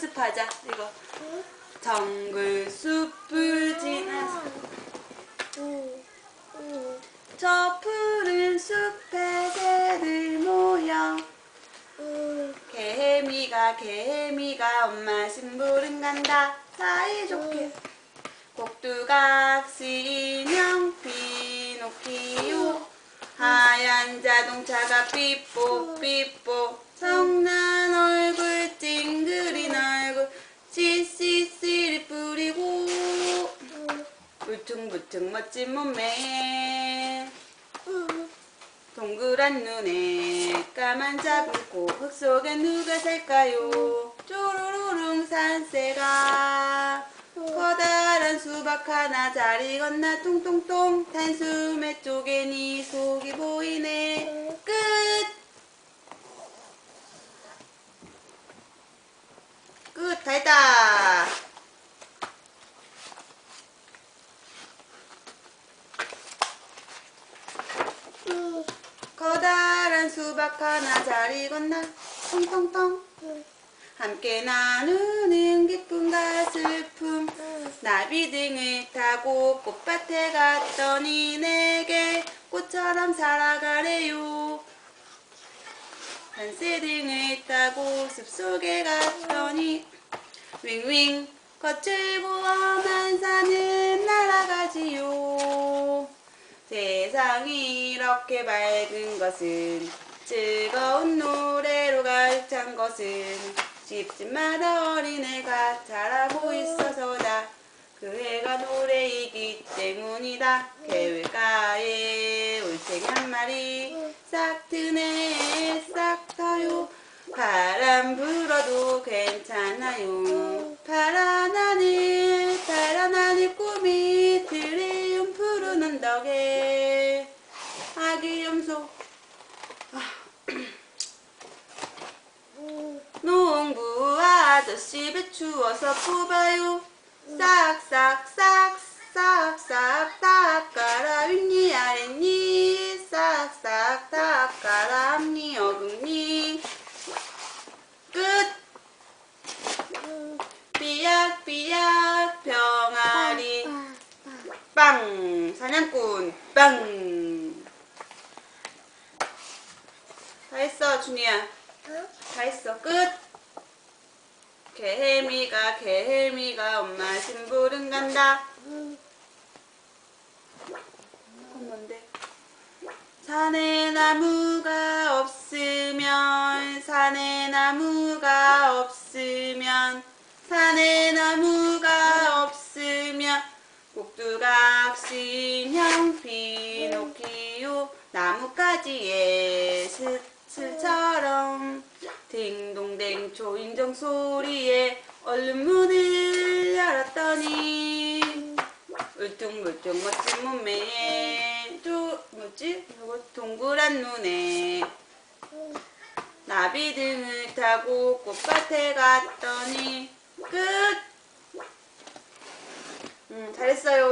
연습하자. 이거. 정글 숲을 지나서 저 푸른 숲에 새들 모여. 개미가 개미가 엄마 심부름 간다. 사이좋게. 꼭두각시 인형 피노키오. 하얀 자동차가 삐뽀 삐뽀. 성난 시시시를 뿌리고 울퉁불퉁 멋진 몸매 동그란 눈에 까만 코흙 속에 누가 살까요? 쪼로로롱 산새가 커다란 수박 하나 자리 건너 통통통 단숨에 쪼개니 속이 보이네. 끝 끝, 다 했다. 커다란 수박 하나 자리 건너 통통통 함께 나누는 기쁨과 슬픔 나비 등을 타고 꽃밭에 갔더니 내게 꽃처럼 살아가래요. 한새 등을 타고 숲속에 갔더니 윙윙. 거칠고험한 산을 날아가지요. 세상이 이렇게 밝은 것은 즐거운 노래로 가득 찬 것은 집집마다 어린애가 자라고 있어서다. 그 애가 노래이기 때문이다. 개울가에 울챙이 한 마리 싹 트네. 싹 터요 바람 불어도 괜찮아요. 파란 하늘 파란 하늘 꿈이 드리움 푸른 언덕에. 아기 염소. 농부 아저씨 배추어서 뽑아요. 싹싹싹 싹싹 닦아라 윗니 아랫니 싹싹 닦아라 앞니 어금니 끝 삐약삐약 병아리 빵 사냥꾼 빵. 다 했어 준이야. 다 했어 끝. 개hel미가 개헬미가 엄마 심부름 간다. 그건 뭔데. 산에 나무가 없으면 산에 나무가 없으면 산에 나무가 없으면 꼭두 각신형 피노키오 나뭇가지에 스, 슬처럼 딩동댕 초인종 소리에 얼른 문을 열었더니 울퉁불퉁 멋진 몸매에 또 뭐지? 동그란 눈에 나비 등을 타고 꽃밭에 갔더니 끝! 음, 잘했어요.